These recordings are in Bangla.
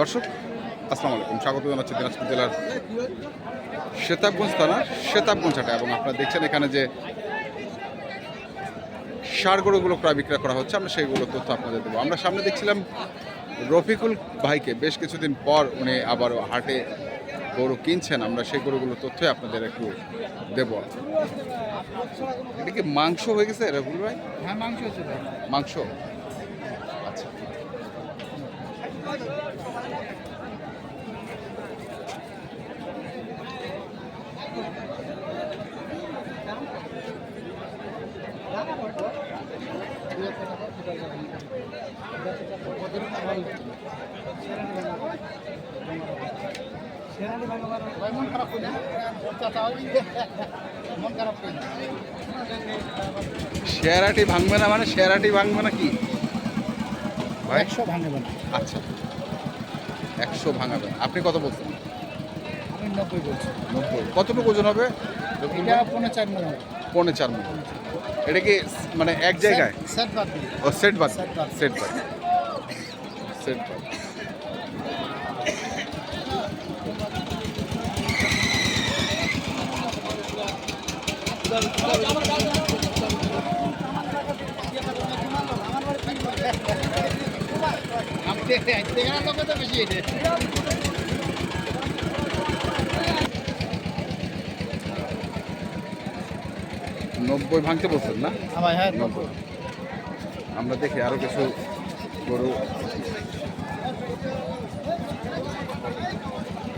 দর্শক আসসালামু আলাইকুম। স্বাগত জানাচ্ছি দিনাজপুর জেলার শেতাবগঞ্জ থানার শেতাবগঞ্জ হাটে এবং আপনারা দেখছেন এখানে যে সার গরুগুলো ক্রয় বিক্রয় করা হচ্ছে আমরা সেইগুলো তথ্য আপনাদের দেবো। আমরা সামনে দেখছিলাম রফিকুল ভাইকে। বেশ কিছুদিন পর উনি আবার হাটে গরু কিনছেন। আমরা সেই গরুগুলোর তথ্যই আপনাদের একটু দেব। এটা কি মাংস হয়ে গেছে রফিকুল ভাই? হ্যাঁ মাংস ভাই। মাংস? মন খারাপ করি না চাচা ওই মন খারাপ করি শেয়ারাটি ভাঙবে না মানে শেয়ারাটি ভাঙবে না কি? একশো ভাঙবে না। আচ্ছা। একশো ভাঙাবে। আপনি কত বলছেন? আমি নব্বই বলছি। নব্বই। কতটুকু ওজন হবে? এটা পনেরো চার মনে হবে। পৌনে চার মিনিট এটা কি মানে এক জায়গায়? সেট বাদ ও সেট বাদ। সেট বাদ। সেট লোকে তো বেশি নব্বই ভাঙতে বলছেন না? হ্যাঁ নব্বই। আমরা দেখি আরও কিছু গরু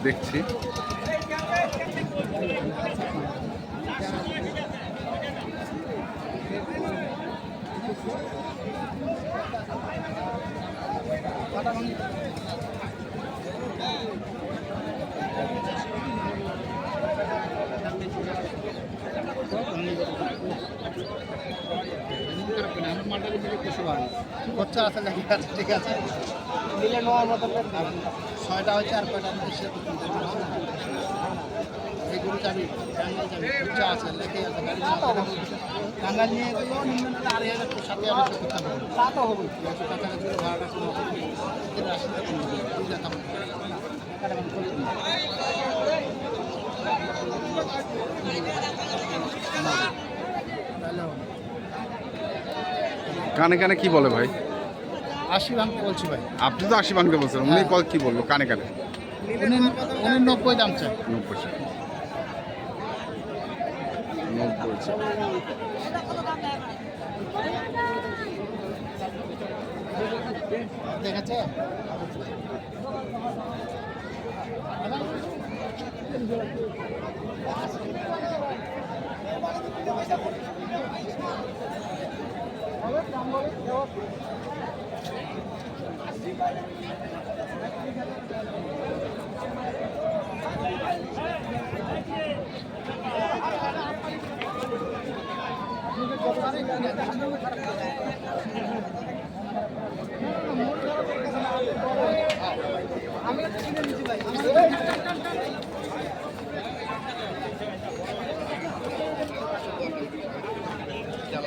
দেখছি। খরচা আছে ঠিক আছে। দিলে নেওয়ার মতো ছয়টা হচ্ছে আর কয়টা আমাদের এই গরু যাবি টাঙ্গাল আছে লেখে আছে টাঙ্গাল নিয়ে গেলেও আড়াই হাজার সাথে করতে তা তো হবে একশো কাছাকাছি ভাড়াটা। কানে কানে কি বলে ভাই? আশি ভাঙতে বলছি ভাই। আপনি তো আশি ভাঙতে বলছেন উনি হ্যাঁ। কল কি বলল কানে কানে? উনি উনি নব্বই দাম চাই নব্বই নব্বই দেখেছে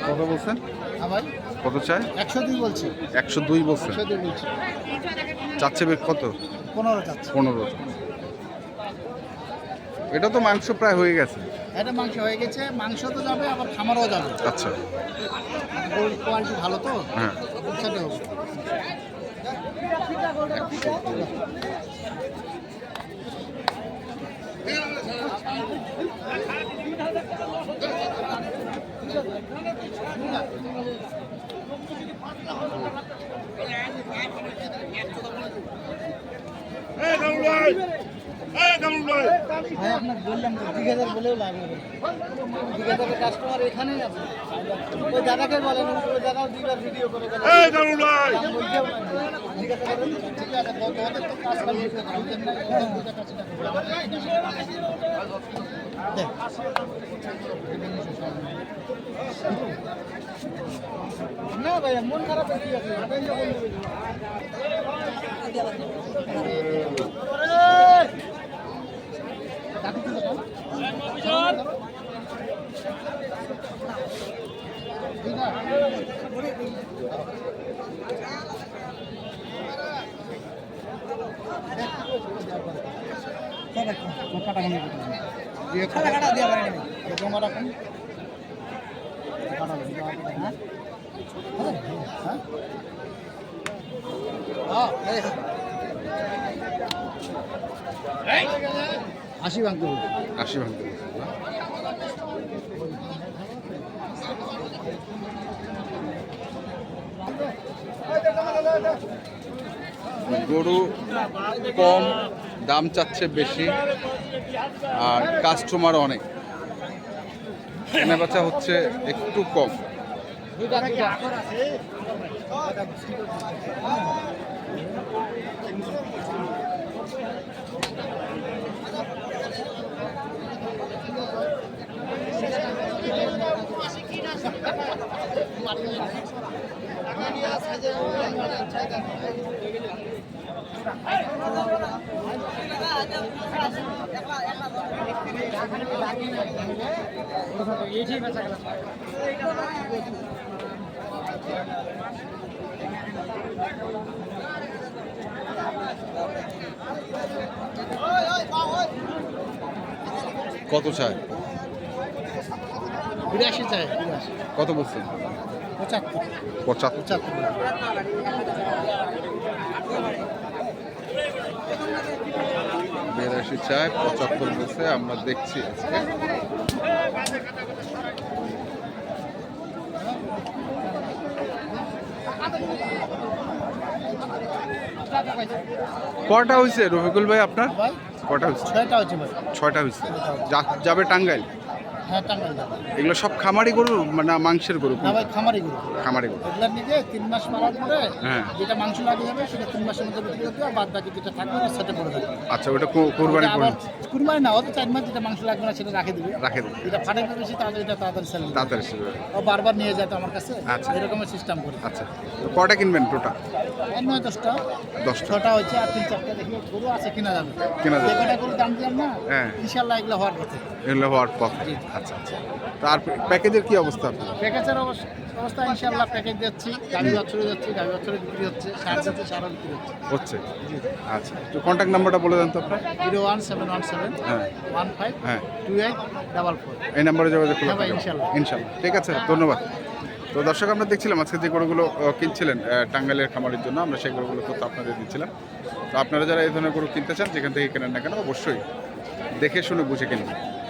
কত বলছেন? ভাই কত চাই একশো দুই বলছি। একশো দুই বলছি। চাচ্ছে বেগ কত? পনেরো চাচ্ছে। পনেরো। এটা তো মাংস প্রায় হয়ে গেছে। এটা মাংস হয়ে গেছে। মাংস তো যাবে আবার খামারও যাবে। আচ্ছা। গরুর কোয়ালিটি ভালো তো? হ্যাঁ। সেটা হবে ভাই আপনার বললাম দিঘ হাজার বলেও লাভ হবে। দিঘ হাজারের কাস্টমার এখানেই আছে। ওই দাদাকে বলেন ওই দাদাও দুইবার ভিডিও করে পারবে না। ঠিক আছে তো কাজ ভাই মন খারাপ হয়ে গেছে আপনি যখন কাটি দিলে কেন? দিদা খালা কাটা দিয়ে পারে না জমা রাখুন আশি ভাঙতে আশি ভাঙতে গরু কম দাম চাচ্ছে বেশি আর কাস্টমার অনেক। কেনাবেচা হচ্ছে একটু কম। দুইটা কত চায়? বিরাশি চাই বিরাশি। কত বলছেন? পঁচাত্তর। পঁচাত্তর। পঁচাত্তর। বিরাশি চায় পঁচাত্তর বসে আমরা দেখছি আজকে। কটা হয়েছে রফিকুল ভাই আপনার? কটা হয়েছে ছয়টা হয়েছে যাবে টাঙ্গাইল? হ্যাঁ টাঙ্গাইল এগুলো সব খামারি গরু না মাংসের গরু না ভাই খামারি গরু। খামারি গরু। এগুলার নিচে তিন মাস মারার পরে হ্যাঁ। যেটা মাংস লাগে যাবে সেটা তিন মাসের মধ্যে বিক্রি করতে হবে বাদ বাকি যেটা থাকবে ওটা সেটা করে দেবে আচ্ছা ওটা কোরবানি করে কুরবানি। না হয়তো চার মাস যেটা মাংস লাগবে না সেটা রাখে দিবে। রাখে দেবে। যেটা ফাটে বেশি তাহলে এটা তাড়াতাড়ি সেল তাড়াতাড়ি সেরে। ও বারবার নিয়ে যায় তো আমার কাছে। আচ্ছা। এরকমের সিস্টেম করে। আচ্ছা। কটা কিনবেন টোটা আর নয় দশটা। দশটা। ছটা হচ্ছে আর তিন চারটা দেখলে গরু আছে কিনা যাবে। কেনা যাবে। কটা গরু দাম দিলাম না হ্যাঁ। ইনশাল্লাহ এগুলো হওয়ার কথা এগুলো হওয়ার পথ। আচ্ছা আচ্ছা। তার প্যাকেজের কি অবস্থা প্যাকেজের অবস্থা ইনশাল্লাহ প্যাকেজ দিচ্ছি গাড়ি বছরে যাচ্ছি গাড়ি বছরে বিক্রি হচ্ছে সার যাচ্ছে সারও বিক্রি হচ্ছে। হচ্ছে? আচ্ছা একটু কন্ট্যাক্ট নাম্বারটা বলে দেন তো আপনার। Zero one seven one seven হ্যাঁ। ওয়ান ফাইভ হ্যাঁ। Two eight double four. এই নাম্বারে যোগাযোগ হ্যাঁ ভাই, ইনশাল্লাহ। ইনশাল্লাহ ঠিক আছে ধন্যবাদ। তো দর্শক আমরা দেখছিলাম আজকে যে গরুগুলো কিনছিলেন টাঙ্গাইলের খামারের জন্য আমরা সেই গরুগুলো তথ্য আপনাদের দিচ্ছিলাম। তো আপনারা যারা এই ধরনের গরু কিনতে চান যেখান থেকে কেনেন না কেন অবশ্যই দেখে শুনে বুঝে কিনবেন